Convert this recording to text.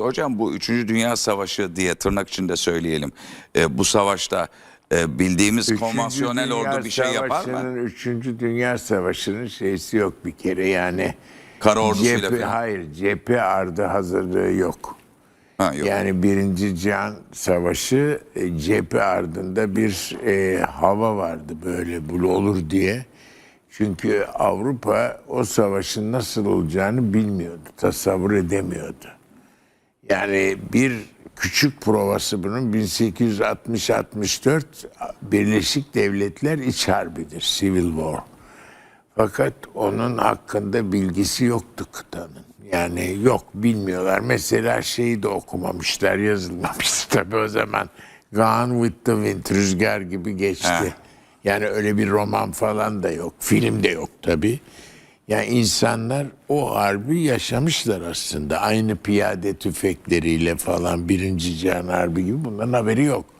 Hocam bu 3. Dünya Savaşı diye tırnak içinde söyleyelim. E, bu savaşta e, bildiğimiz Üçüncü konvansiyonel Dünya ordu bir şey yapar mı? Savaşı'nın, Üçüncü Dünya Savaşı'nın şeysi yok bir kere yani. Kara ordusuyla Cephe, falan. hayır cephe ardı hazırlığı yok. Ha, yok. Yani Birinci Cihan Savaşı e, cephe ardında bir e, hava vardı böyle bu olur diye. Çünkü Avrupa o savaşın nasıl olacağını bilmiyordu, tasavvur edemiyordu. Yani bir küçük provası bunun 1860-64 Birleşik Devletler İç Harbidir, Civil War. Fakat onun hakkında bilgisi yoktu kıtanın. Yani yok bilmiyorlar. Mesela şeyi de okumamışlar yazılmamıştı tabii o zaman. Gone with the Wind, Rüzgar gibi geçti. Heh. Yani öyle bir roman falan da yok. Film de yok tabii. Yani insanlar o harbi yaşamışlar aslında. Aynı piyade tüfekleriyle falan Birinci Cihan Harbi gibi bunların haberi yok.